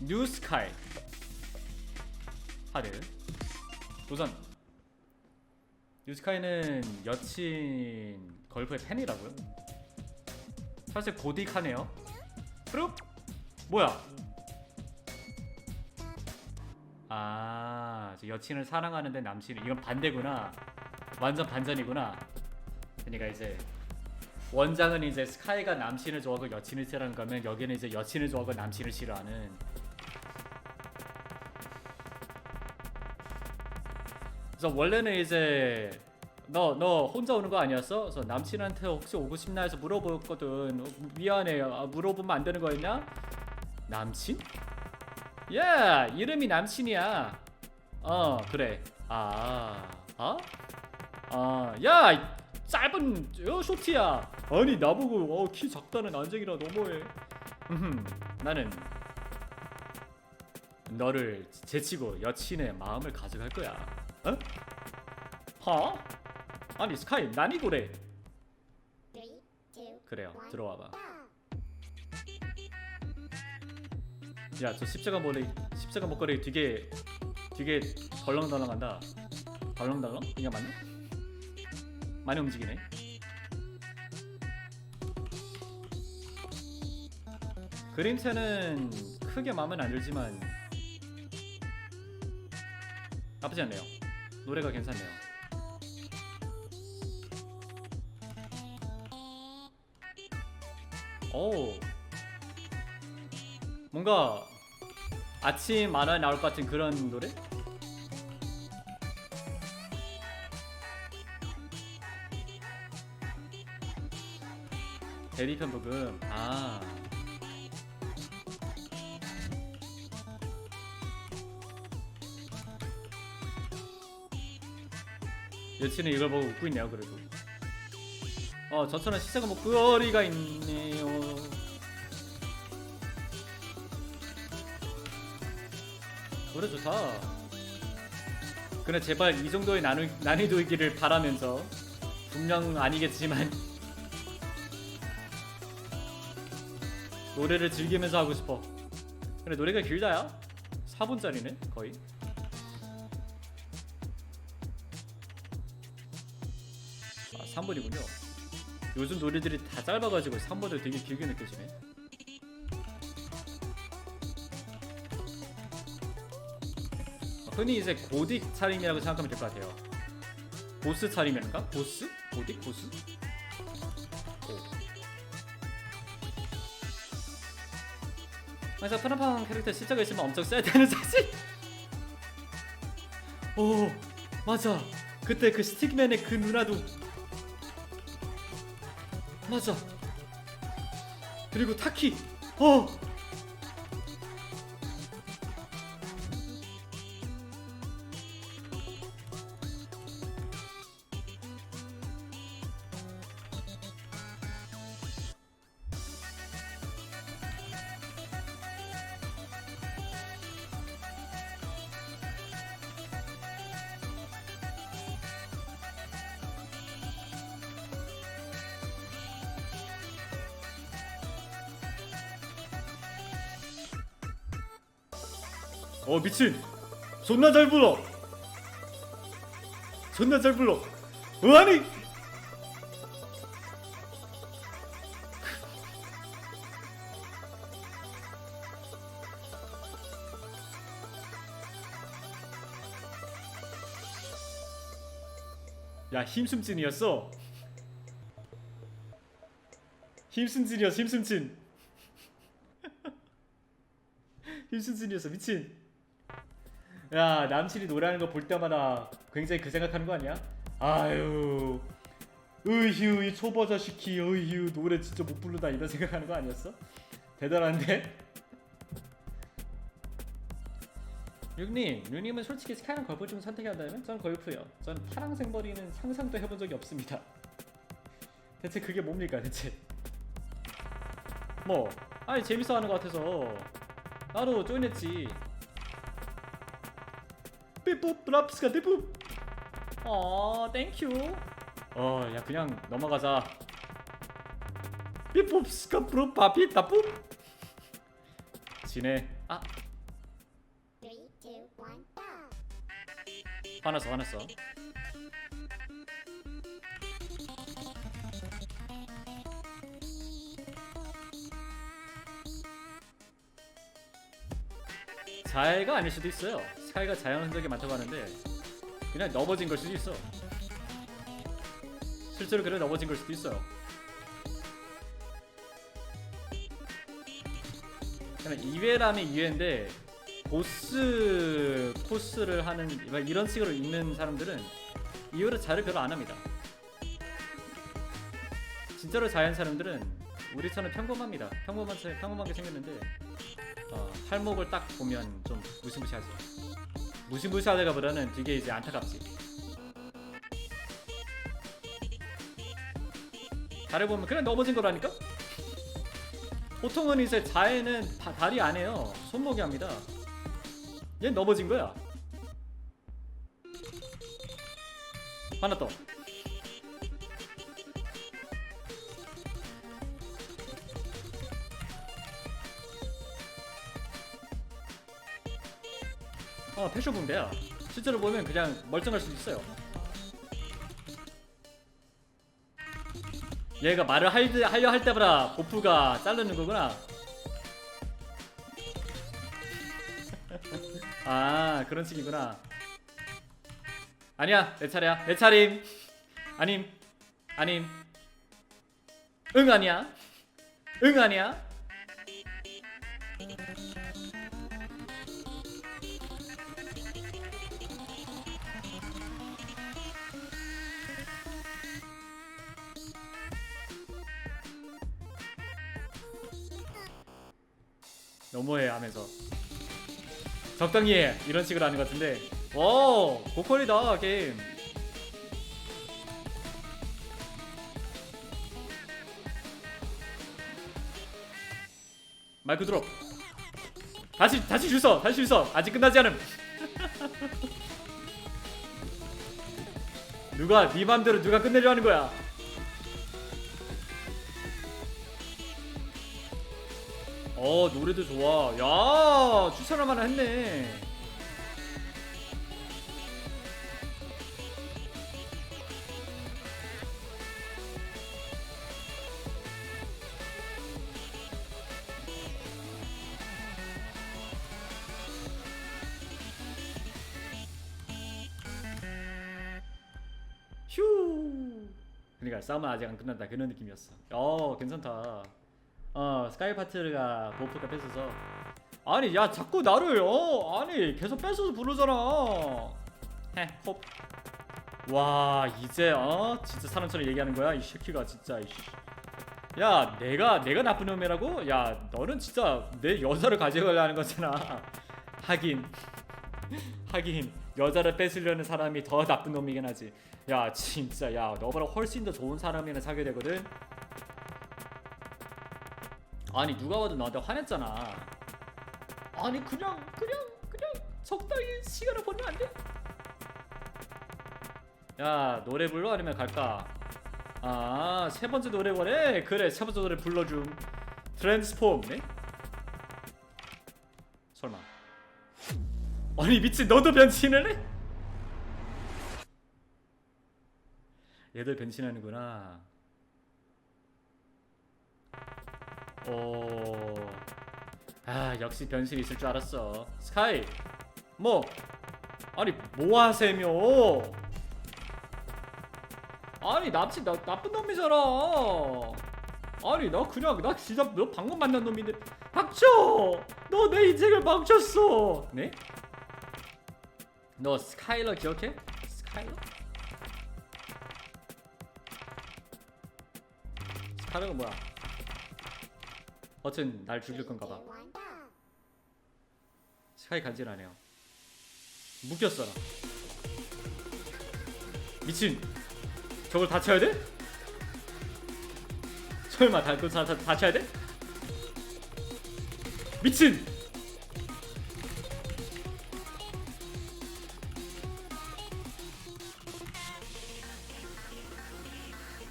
뉴스카이. 하드 도전 뉴스카이는 여친 걸프의 팬이라고요? 사실 고딕하네요. 프룩 뭐야? 아저 여친을 사랑하는데 남친을 이건 반대구나. 완전 반전이구나. 그러니까 이제 원장은 이제 스카이가 남친을 좋아하고 여친을 싫어하는 거면 여기는 이제 여친을 좋아하고 남친을 싫어하는 그래서 원래는 이제 너 너 혼자 오는 거 아니었어? 그래서 남친한테 혹시 오고 싶나 해서 물어봤거든 어, 미안해 아, 물어보면 안 되는 거였냐? 남친? 야 이름이 남친이야 어 그래 아 어? 아 야 짧은 어, 쇼티야 아니 나보고 어, 키 작다는 난쟁이라 너무해 음, 나는 너를 제치고 여친의 마음을 가져갈 거야 어? 하? 아니 스카이 난이 그래 Three, two, 그래요 들어와봐. 야 저 십자가 머리 십자가 목걸이 되게 되게 덜렁덜렁한다 덜렁덜렁? 이게 맞나? 많이 움직이네 그림체는 크게 마음에 안 들지만 나쁘지 않네요 노래가 괜찮네요. 오 뭔가 아침 만화에 나올 것 같은 그런 노래? 대리편 부금 아 여친은 이걸 보고 웃고 있네요 그래도 어 저처럼 시작은 목걸이가 있네요 노래 좋다. 그래 제발 이 정도의 난이, 난이도이기를 바라면서 분명 아니겠지만 노래를 즐기면서 하고 싶어. 그래 노래가 길다야. 4분짜리네 거의. 3분이군요. 요즘 노래들이 다 짧아가지고 3분도 되게 길게 느껴지네. 흔히 이제 고딕 차림이라고 생각하면 될 것 같아요. 보스 차림이란가? 보스? 고딕? 보스? 오. 그래서 프라팡 캐릭터 시작에 있으면 엄청 세야 되는 사실. 오 맞아. 그때 그 스틱맨의 그 누나도 맞아. 그리고 타키. 어. 미친. 존나 잘 불러. 존나 잘 불러. 어, 아니? 야 힘숨찐이었어? 힘숨찐이었어 힘숨찐 힘숨찐이었어 미친 야 남친이 노래하는 거 볼 때마다 굉장히 그 생각하는 거 아니야? 아유 으휴 이 초보자 시키 으휴 노래 진짜 못 부르다 이런 생각하는 거 아니었어? 대단한데? 육님, 육님은 솔직히 스카이랑 걸프 중 선택해야 한다면 전 걸프요. 전 파랑색 머리는 상상도 해본 적이 없습니다. 대체 그게 뭡니까 대체? 뭐, 아니 재밌어 하는 것 같아서 나도 조인했지. 띠뿌 브랍스가 띠뿌 어 땡큐 어야 그냥 넘어가자. 삐뿌스가 브로파 삐따뿌 지네 아. Three, two, one, go. 화났어 화났어. 잘가 아닐 수도 있어요. 스카이가 자연 흔적이 많다고 하는데 그냥 넘어진 걸 수도 있어 실제로 그래 넘어진 걸 수도 있어요 그냥 이회라면 이회인데 보스 코스를 하는 이런 식으로 있는 사람들은 이후로 자를 별로 안 합니다. 진짜로 자연 사람들은 우리처럼 평범합니다. 평범한 사- 평범하게 생겼는데 어, 팔목을 딱 보면 좀 무시무시하지. 무시무시하다가 보다는 되게 이제 안타깝지. 다리 보면 그냥 넘어진 거라니까? 보통은 이제 자해는 다, 다리 안 해요. 손목이 합니다. 얘 넘어진 거야. 하나 더. 아 패션 붕대야. 실제로 보면 그냥 멀쩡할 수도 있어요. 얘가 말을 할, 때- 하려 할 때마다 보프가 자르는 거구나. 아 그런 식이구나. 아니야 내 차례야 내 차림. 아님 아님. 응 아니야. 응 아니야. 너무해 하면서. 적당히 해. 이런 식으로 하는 것 같은데. 오 고퀄이다 게임. 마이크 드롭. 다시 다시 줄서 다시 줄서. 아직 끝나지 않음. 누가 네 맘대로 누가 끝내려 하는 거야 어 노래도 좋아. 야 추천할 만한 했네. 휴! 그러니까 싸움은 아직 안 끝난다. 그런 느낌이었어. 어 괜찮다 어 스카이 파트가 보프가 뺏어서. 아니 야 자꾸 나를 어 아니 계속 뺏어서 부르잖아. 헤홉와 이제 어 진짜 사람처럼 얘기하는 거야? 이 새끼가 진짜 이씨. 야 내가 내가 나쁜 놈이라고? 야 너는 진짜 내 여자를 가져가려 하는 거잖아. 하긴 하긴 여자를 뺏으려는 사람이 더 나쁜 놈이긴 하지. 야 진짜 야 너보다 훨씬 더 좋은 사람이랑 사귀게 되거든 아니 누가 봐도 너한테 화냈잖아. 아니 그냥 그냥 그냥 적당히 시간을 보내면 안 돼? 야 노래 불러 아니면 갈까? 아 세 번째 노래 원해? 그래 세 번째 노래 불러줌. 트랜스폼 네? 설마? 아니 미친 너도 변신을 해? 얘들 변신하는구나. 오. 아, 역시 변신이 있을 줄 알았어. 스카이. 뭐? 아니, 뭐 하세요? 아니, 남친 나 나쁜 놈이잖아. 아니, 나 그냥 나 진짜 너 방금 만난 놈인데. 박쳐! 너 내 인생을 망쳤어. 네? 너 스카일러 기억해? 스카일러? 스카일러가 뭐야? 어쨌든 날 죽일 건가 봐. 스카이 간지나네요. 묶였어 나. 미친. 저걸 다쳐야 돼? 설마 다, 다, 다, 다쳐야 돼? 미친!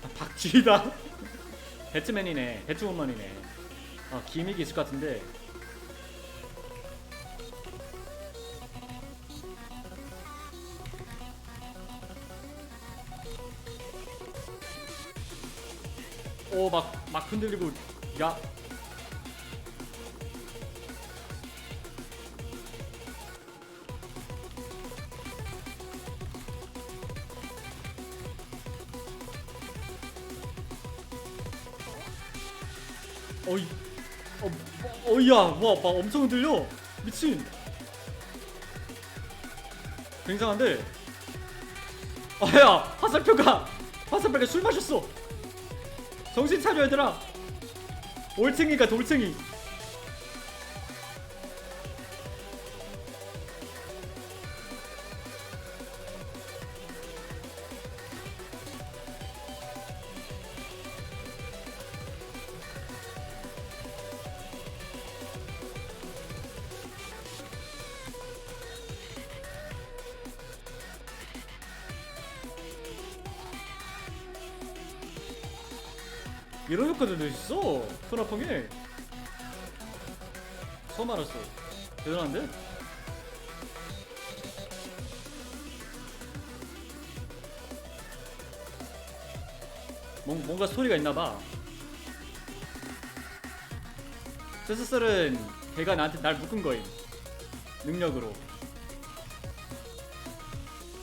아, 박쥐다. 배트맨이네. 배트우먼이네. 아 기믹이 있을 것 같은데. 오막막 막 흔들리고 야. 어이. 어, 어이야 와막 엄청 흔들려? 미친. 굉장한데? 아 야 화살표가 화살표가 술 마셨어. 정신 차려 얘들아. 올챙이가 돌챙이 처음 알았어. 대단한데? 뭔, 뭔가 스토리가 있나봐. 세스설은 걔가 나한테 날 묶은 거임. 능력으로.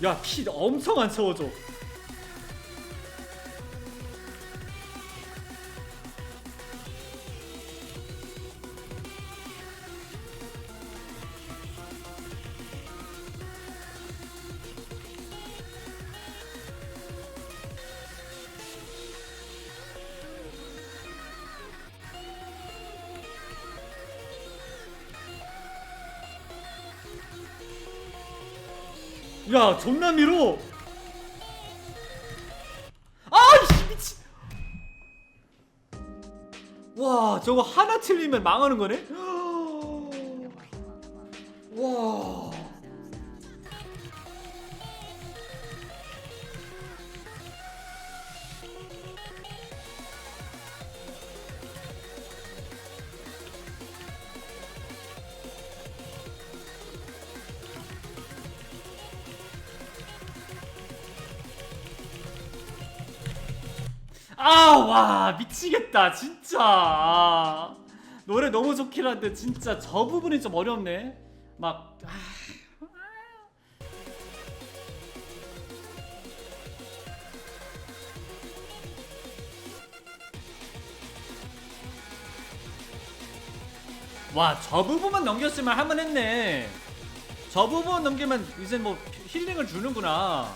야 피 엄청 안 채워줘 야 존나 밀어 아이씨 미친. 와 저거 하나 틀리면 망하는 거네 미치겠다 진짜. 아, 노래 너무 좋긴 한데 진짜 저 부분이 좀 어렵네. 막 아, 와저 부분만 넘겼으면 할만했네. 저 부분 넘기면 이제 뭐 힐링을 주는구나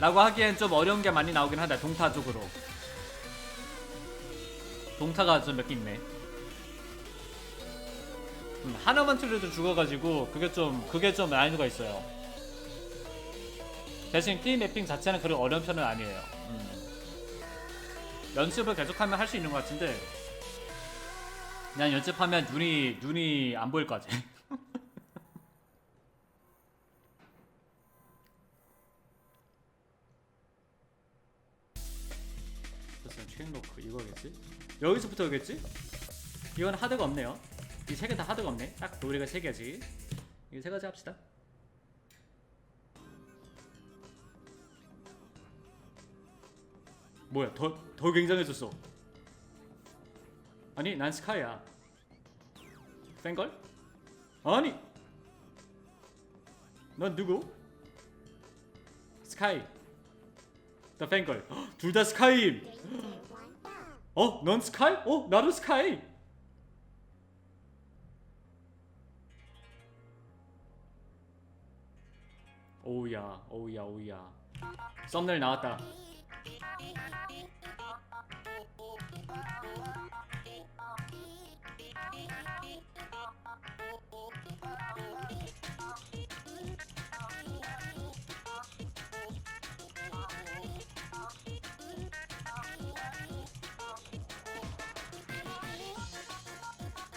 라고 하기엔 좀 어려운 게 많이 나오긴 하다 동타 쪽으로. 동타가 좀 몇 개 있네. 음, 하나만 틀려도 죽어가지고 그게 좀 그게 좀 난이도가 있어요. 대신 게임 맵핑 자체는 그렇게 어려운 편은 아니에요. 음. 연습을 계속하면 할 수 있는 것 같은데 그냥 연습하면 눈이 눈이 안 보일 것 같아 그래서 체인 로크 이거겠지? 여기서부터겠지? 이건 하드가 없네요. 이 세 개 다 하드가 없네. 딱 우리가 세 개지. 이 세 가지 합시다. 뭐야? 더 더 굉장해졌어. 아니, 난 스카이야. 팬걸? 아니. 넌 누구? 스카이. 더 팬걸. 둘 다 스카이. Three, two, one, go. 어? 넌 스카이? 어? 나도 스카이. 오우야, 오우야, 오우야. 썸네일 나왔다.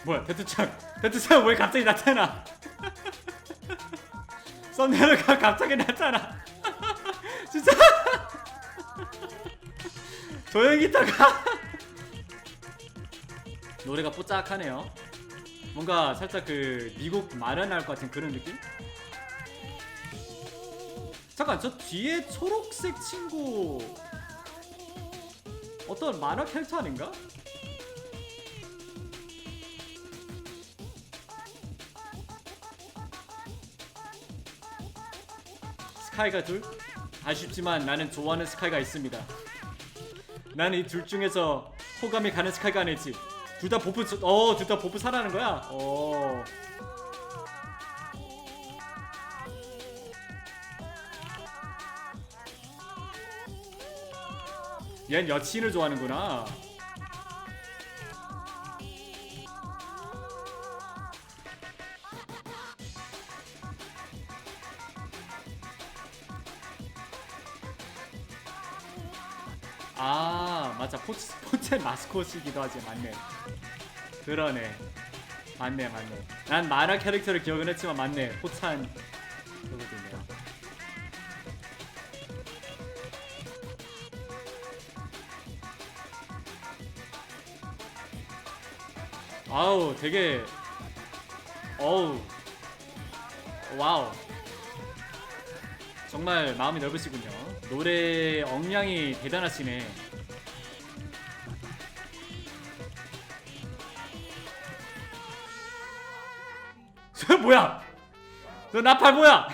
뭐야, 대투창. 대투창 왜 갑자기 나타나? 썸네일가 갑자기 나타나. 진짜. 조용히 있다가 노래가 뽀짝하네요. 뭔가 살짝 그 미국 마련할 것 같은 그런 느낌? 잠깐 저 뒤에 초록색 친구 어떤 만화 캐릭터 아닌가? 스카이가 둘? 아쉽지만 나는 좋아하는 스카이가 있습니다. 나는 이 둘 중에서 호감이 가는 스카이가 아니지. 둘 다 보프, 어, 둘 다 보프 사라는 거야? 어. 얜 여친을 좋아하는구나. 스코트이기도 하지 맞네. 그러네. 맞네 맞네. 난 만화 캐릭터를 기억은 했지만 맞네 포찬 그거도 있네요. 아우 되게 어우 와우 정말 마음이 넓으시군요 노래 억량이 대단하시네 뭐야 저 나팔 뭐야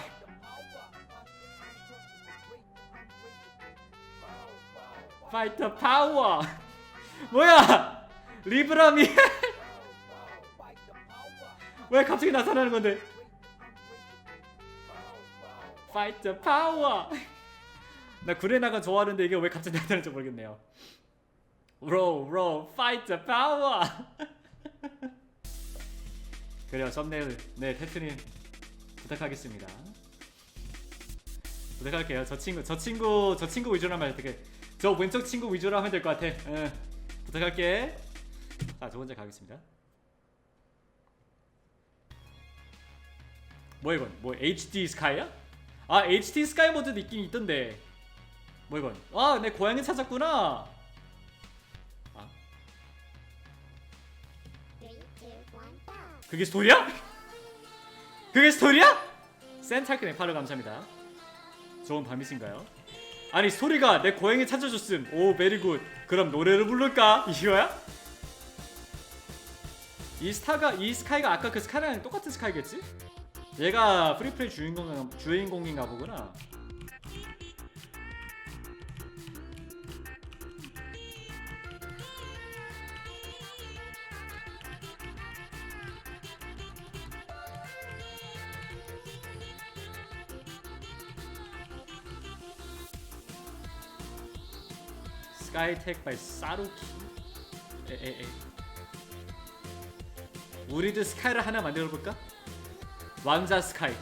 파이터 파워 뭐야 리브라미 왜 갑자기 나타나는 건데? 파이터 파워. 나 구레나가 좋아하는데 이게 왜 갑자기 나타나는지 모르겠네요. 로, 로, 파이터 파워. 그래요, 썸네일. 네, 테트님 부탁하겠습니다. 부탁할게요. 저 친구, 저 친구, 저 친구 위주로 하면 어떻게? 저 왼쪽 친구 위주로 하면 될 것 같아. 응. 부탁할게. 자, 저 혼자 가겠습니다. 뭐 이건? 뭐 HD 스카이야? 아 HD 스카이 모드도 있긴 있던데 뭐 이건? 아내 고양이 찾았구나 그게 스토리야? 그게 스토리야? 센타크네 팔로 감사합니다 좋은 밤이신가요? 아니 스토리가 내 고양이 찾아줬음 오 베리굿 그럼 노래를 부를까? 이거야? 이 스타가 이 스카이가 아까 그 스카이랑 똑같은 스카이겠지? 얘가 프리플레이 주인공 주인공인가 보구나. 스카이텍 바이 사루키 에에에 우리도 스카이를 하나 만들어 볼까? 왕자 스카이,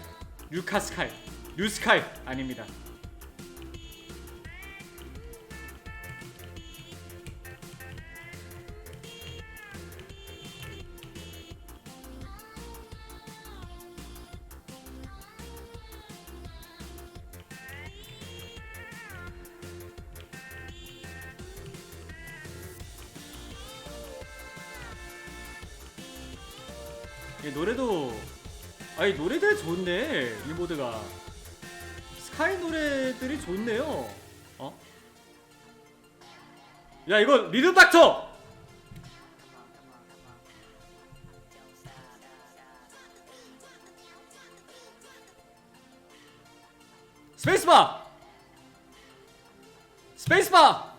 유카 스카이, 뉴 스카이 아닙니다. 노래도 아니 노래들 좋네 이 모드가. 스카이 노래들이 좋네요. 어? 야 이거 리듬 닥쳐! 스페이스바 스페이스바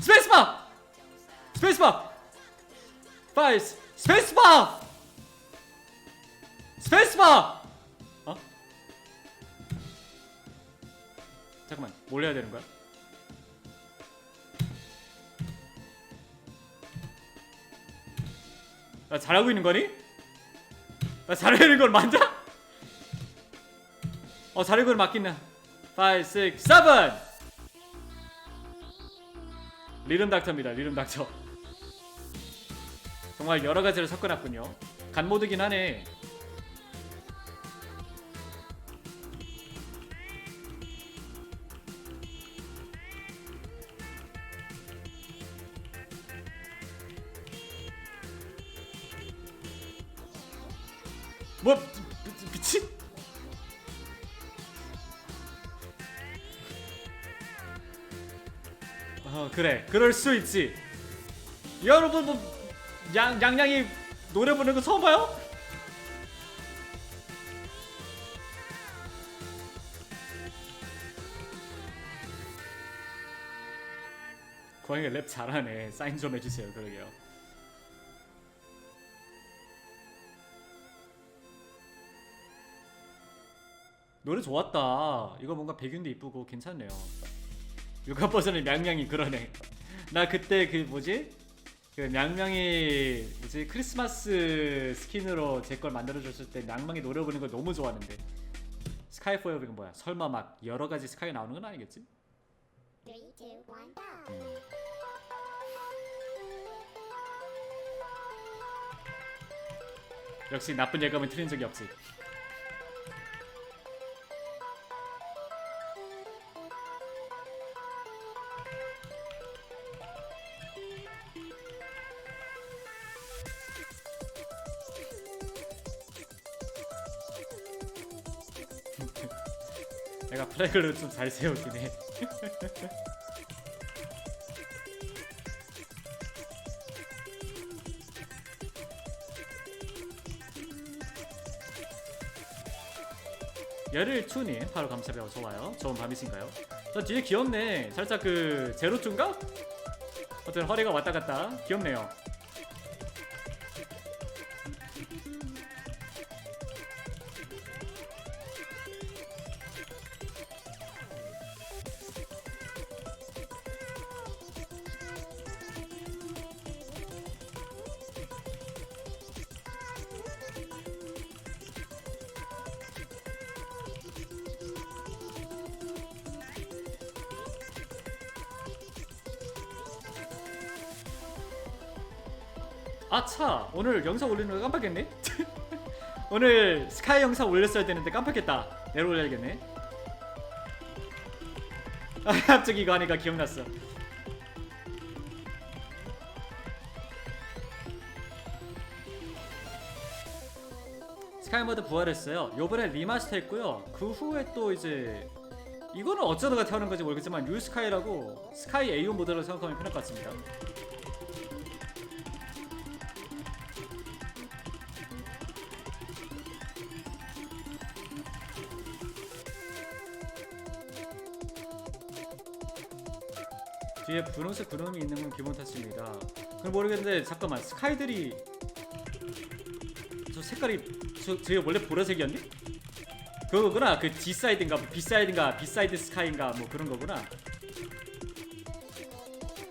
스페이스바 스페이스바 파이스! 스페이스바 스페이스바! 어? 잠깐만, 뭘 해야 되는 거야? 나 잘하고 있는 거니? 나 잘하고 있는 걸 맞아? 어, 잘하고 있는 맞긴 해. 5, 6, 7! 리듬 닥터입니다, 리듬 닥터. 정말 여러 가지를 섞어놨군요. 간 모드긴 하네. 뭐 미, 미친? 어 그래 그럴 수 있지 여러분 뭐 양, 양양이 노래 부르는 거 처음 봐요? 고양이 랩 잘하네 사인 좀 해주세요 그러게요 노래 좋았다. 이거 뭔가 배경도 이쁘고 괜찮네요. 육아 버전의 냥냥이 그러네. 나 그때 그 뭐지? 그 냥냥이 뭐지? 크리스마스 스킨으로 제 걸 만들어줬을 때 냥냥이 노래 부르는 거 너무 좋아하는데. 스카이 이건 뭐야? 설마 막 여러 가지 스카이 나오는 건 아니겠지? Go. 역시 나쁜 예감은 틀린 적이 없지 내가 플래그를 좀잘 세우긴 해. 열일 추님 바로 감사해요 좋아요. 좋은 밤이신가요? 저 뒤에 귀엽네. 살짝 그 제로투인가? 어쨌든 허리가 왔다 갔다. 귀엽네요 영상 올리는 거 깜빡했네? 오늘 스카이 영상 올렸어야 되는데 깜빡했다. 내려 올려야겠네. 아 갑자기 이거 하니까 기억났어. 스카이 모드 부활했어요. 요번에 리마스터 했고요. 그 후에 또 이제 이거는 어쩌다가 태어난 건지 모르겠지만 유스카이라고 스카이 AO 모드로 생각하면 편할 것 같습니다 뒤에 분홍색 구름이 있는 건 기본 탓입니다. 그럼 모르겠는데 잠깐만 스카이들이 저 색깔이 저 저게 원래 보라색이었니? 그거구나 그 D 사이드인가 B 사이드인가 B 사이드 스카이인가 뭐 그런 거구나.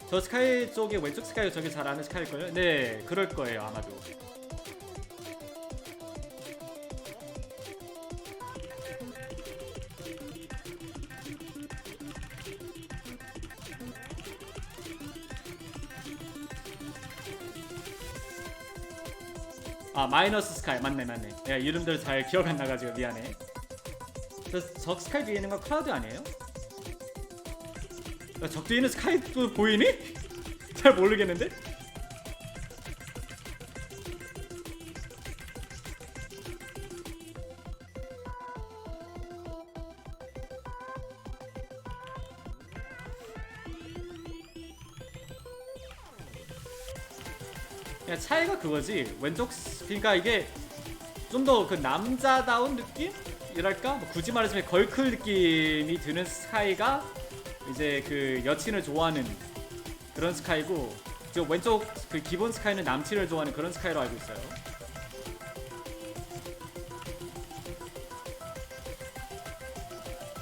저 스카이 쪽에 왼쪽 스카이 저게 잘 아는 스카이일 거예요? 네 그럴 거예요 아마도. 아 마이너스 스카이 맞네 맞네 내가 이름들 잘 기억 안 나가지고 미안해 저, 적 스카이 뒤에 있는 건 클라우드 아니에요? 야, 적 뒤에 있는 스카이도 보이니? 잘 모르겠는데? 그냥 차이가 그거지 왼쪽 스- 그러니까 이게 좀 더 그 남자다운 느낌이랄까 뭐 굳이 말하자면 걸클 느낌이 드는 스카이가 이제 그 여친을 좋아하는 그런 스카이고 저 왼쪽 그 기본 스카이는 남친을 좋아하는 그런 스카이로 알고 있어요.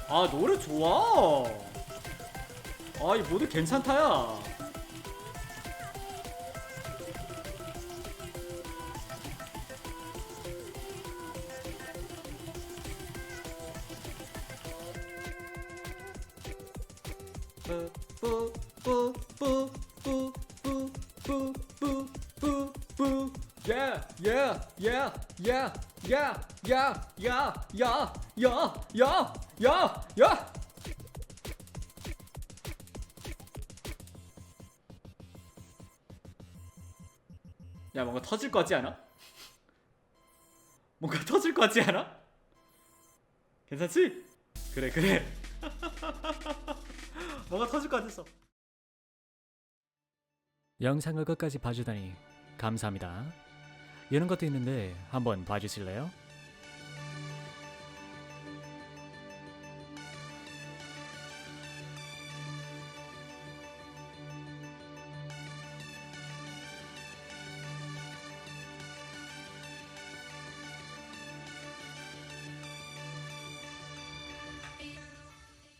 아 노래 좋아. 아이 모두 괜찮다야. Yeah yeah yeah yeah yeah yeah 야 뭔가 터질 것 같지 않아? 뭔가 터질 것 같지 않아? 괜찮지? 그래 그래 뭔가 터질 것 같았어 영상을 끝까지 봐주다니 감사합니다. 이런 것도 있는데 한번 봐주실래요?